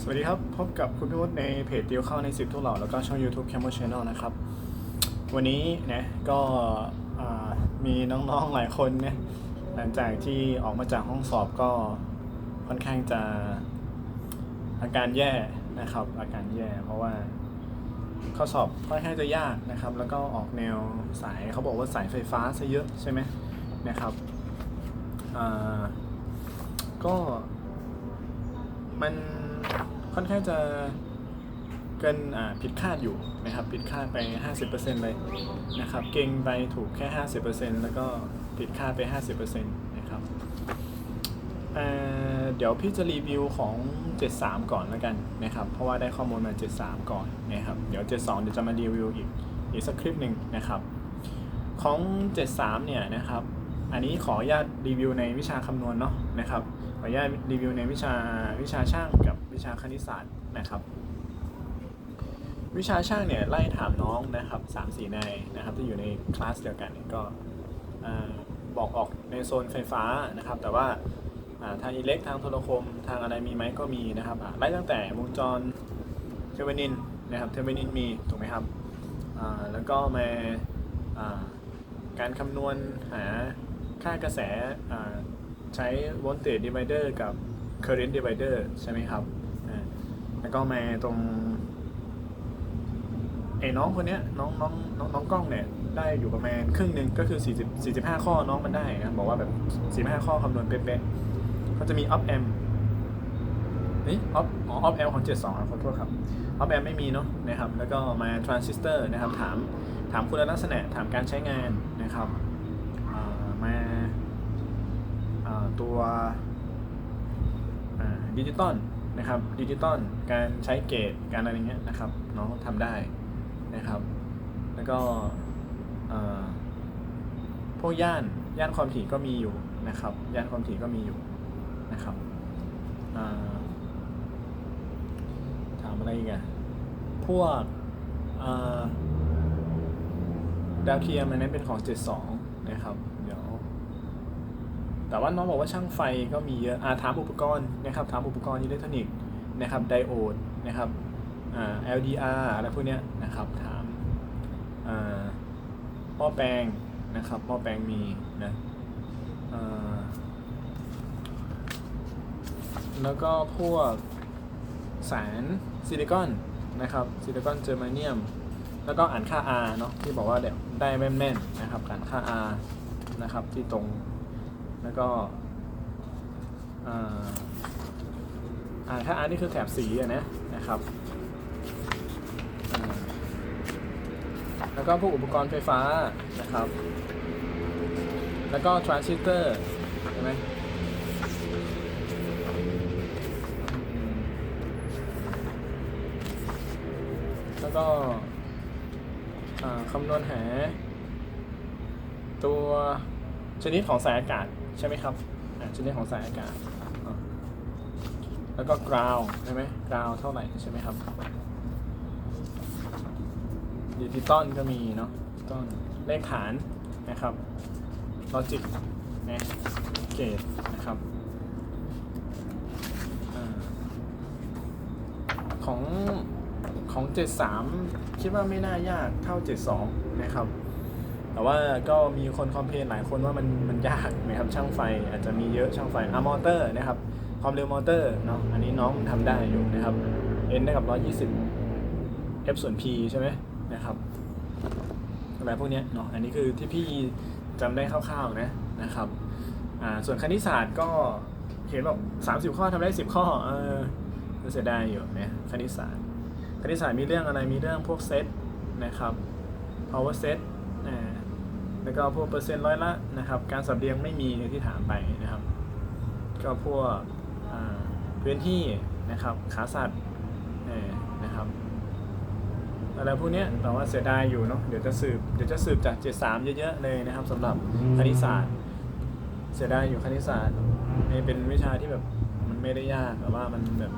สวัสดีครับ พบกับคุณพิวุฒิในเพจเดียวเข้าในสิบทุกเหล่าแล้วก็ช่อง YouTube Camel Channel นะครับ วันนี้นะก็มีน้องๆหลายคนเนี่ยหลังจากที่ออกมาจากห้องสอบก็ค่อนข้างจะอาการแย่นะครับ อาการแย่เพราะว่าข้อสอบค่อนข้างจะยากนะครับ แล้วก็ออกแนวสายเขาบอกว่าสายไฟฟ้าซะเยอะใช่ไหมนะครับก็มัน ค่อนข้างจะเกินผิดคาดอยู่นะครับผิดคาดไป 50%เลยนะครับเก่งไปถูกแค่ 50%แล้วก็ผิดคาดไป 50%นะครับเเดี๋ยวพี่จะรีวิวของ 73 ก่อนแล้วกันนะครับเพราะว่าได้ข้อมูลมา 73 ก่อนนะครับเดี๋ยว 72 เดี๋ยวจะมารีวิวอีกอีกสักคลิปหนึ่งนะครับของ 73 เนี่ยนะครับอันนี้ขออนุญาตรีวิวในวิชาคำนวณเนาะนะครับ ขออนุญาตรีวิวในวิชาวิชาช่างกับวิชาคณิตศาสตร์นะครับ วิชาช่างเนี่ยไล่ถามน้องนะครับสามสี่นายนะครับที่อยู่ในคลาสเดียวกันเนี่ยก็บอกออกในโซนไฟฟ้านะครับ แต่ว่าทางอิเล็กทางโทรคม ทางอะไรมีไหมก็มีนะครับไล่ตั้งแต่วงจรเทอร์เวนินนะครับเทอร์เวนินมีถูกไหมครับแล้วก็มาาการคำนวณหาค่ากระแส ใช้ voltage divider กับ current divider ใช่ไหมครับ แล้วก็มาตรงไอ้น้องคนเนี้ยน้องน้องน้องน้องกล้องเนี่ยได้อยู่ประมาณครึ่งหนึ่งก็คือ40 45 ข้อน้องมันได้นะบอกว่าแบบ45ข้อคำนวณเป๊ะๆก็จะมี op m นี่ op อ๋อ op amp ของ 72ครับขอโทษครับ op amp ไม่มีเนาะนะครับ แล้วก็มา transistor นะครับ ถามถามคุณลักษณะถามการใช้งานนะครับอ่ามา อ่า ตัวดิจิตอลนะครับดิจิตอลการใช้เกตการอะไรเงี้ยนะครับน้องทำได้นะครับ แล้วก็พวกย่านย่านความถี่ก็มีอยู่นะครับ ย่านความถี่ก็มีอยู่นะครับถามอะไรอีกอะพวกดาวเทียมอันนั้นเป็นของ 72 นะครับ แต่ว่าน้องบอกว่าช่างไฟก็มีเยอะอาถามอุปกรณ์นะครับถามอุปกรณ์อิเล็กทรอนิกส์นะครับไดโอดนะครับอ่า LDR อะไรพวกเนี้ยนะครับถามอ่าหม้อแปลงนะครับหม้อแปลงมีนะอ่าแล้วก็พวกสารซิลิคอนนะครับซิลิคอนเจอร์มาเนียม แล้วก็อ่านค่า R เนาะที่บอกว่าเดี๋ยวได้แม่นๆนะครับอ่านค่า R นะครับที่ตรง แล้วก็อ่าถ้าอันนี้คือแถบสีอะนะนะครับแล้วก็พวกอุปกรณ์ไฟฟ้านะครับ แล้วก็ทรานซิสเตอร์ใช่ไหมแล้วก็คำนวณหาตัวชนิดของสายอากาศ ใช่ไหมครับอ่าชนิดของสายอากาศอ่าแล้วก็กราวใช่ไหมกราวเท่าไหร่ใช่ไหมครับดิจิตอลก็มีเนาะตอลเลขฐานนะครับลอจิกนะเกตนะครับอาของของ 73 คิดว่าไม่น่ายากเท่า 72 นะครับ แต่ว่าก็มีคนคอมเพลนหลายคนว่ามันมันยากนะครับช่างไฟอาจจะมีเยอะช่างไฟอะมอเตอร์นะครับความเร็วมอเตอร์เนาะอันนี้น้องทำได้อยู่นะครับ n ได้กับ 120 f ส่วน p ใช่ไหมนะครับอะไรพวกเนี้ยเนาะอันนี้คือที่พี่จำได้คร่าวๆนะนะครับอ่าส่วนคณิตศาสตร์ก็เห็นแบอก30 ข้อทำได้ 10 ข้อเออเสียดายอยู่นะคณิตศาสตร์คณิตศาสตร์มีเรื่องอะไรมีเรื่องพวกเซตนะครับ power set อ่า แล้วก็พวกเปอร์เซ็นต์ร้อยละนะครับ การสับเรียงไม่มีอย่างที่ถามไปนะครับ ก็พวกอ่าพื้นที่นะครับขาสัตว์เออนะครับอะไรพวกเนี้ยแต่ว่าเสียดายอยู่เนาะเดี๋ยวจะสืบเดี๋ยวจะสืบจาก 73 เยอะๆเลยนะครับสำหรับคณิตศาสตร์ เสียดายอยู่คณิตศาสตร์นี่เป็นวิชาที่แบบมันไม่ได้ยากแต่ว่ามันแบบ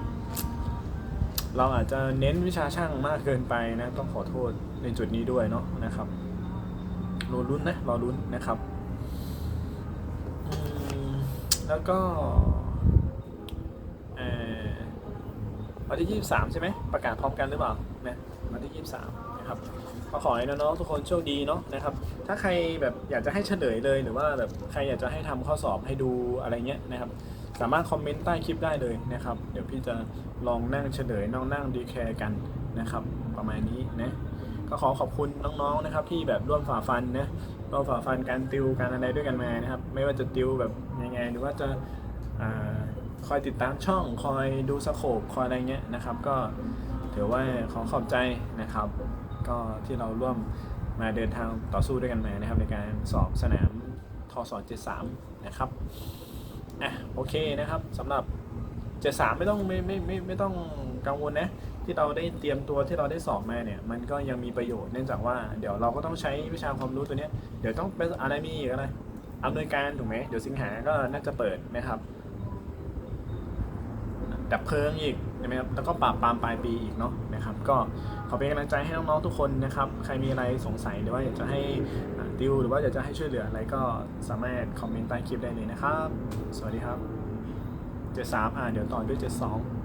เราอาจจะเน้นวิชาช่างมากเกินไปนะ ต้องขอโทษในจุดนี้ด้วยเนาะนะครับ รอลุ้นนะรอลุ้นนะครับแล้วก็วันที่ 23 ใช่ไหมประกาศพร้อมกันหรือเปล่านะวันที่ 23 นะครับก็ขอให้น้องๆทุกคนโชคดีเนาะนะครับ ถ้าใครแบบอยากจะให้เฉลยเลยหรือว่าแบบใครอยากจะให้ทำข้อสอบให้ดูอะไรเงี้ยนะครับ สามารถคอมเมนต์ใต้คลิปได้เลยนะครับ เดี๋ยวพี่จะลองนั่งเฉลยน้องนั่งดีแคร์กันนะครับ ประมาณนี้นะ ก็ขอขอบคุณน้องๆนะครับ ที่แบบร่วมฝ่าฟันนะร่วมฝ่าฟันการติวการอะไรด้วยกันมานะครับ ไม่ว่าจะติวแบบยังไง หรือว่าจะอาคอยติดตามช่อง คอยดูสโคปคอยอะไรเงี้ยนะครับ ก็ถือว่าขอขอบใจนะครับ ก็ที่เราร่วมมาเดินทางต่อสู้ด้วยกันมานะครับ ในการสอบสนามทศ73นะครับอะโอเคนะครับสำหรับเจ็ดสามไม่ต้องไม่ไม่ไม่ไม่ต้องกังวลนะ ที่เราได้เตรียมตัวที่เราได้สอบมาเนี่ยมันก็ยังมีประโยชน์เนื่องจากว่าเดี๋ยวเราก็ต้องใช้วิชาความรู้ตัวเนี้ยเดี๋ยวต้องเป็นอะไรมีอีกอะไรอำนวยการถูกไหมเดี๋ยวสิงหาก็น่าจะเปิดนะครับดับเพลิงอีกใช่ไหมครับแล้วก็ปราบปรามปลายปีอีกเนาะนะครับ ก็ขอเป็นกำลังใจให้น้องๆทุกคนนะครับ ใครมีอะไรสงสัยหรือว่าอยากจะให้ติวหรือว่าอยากจะให้ช่วยเหลืออะไรก็สามารถคอมเมนต์ใต้คลิปได้เลยนะครับ สวัสดีครับ 73อ่าเดี๋ยวต่อด้วย 72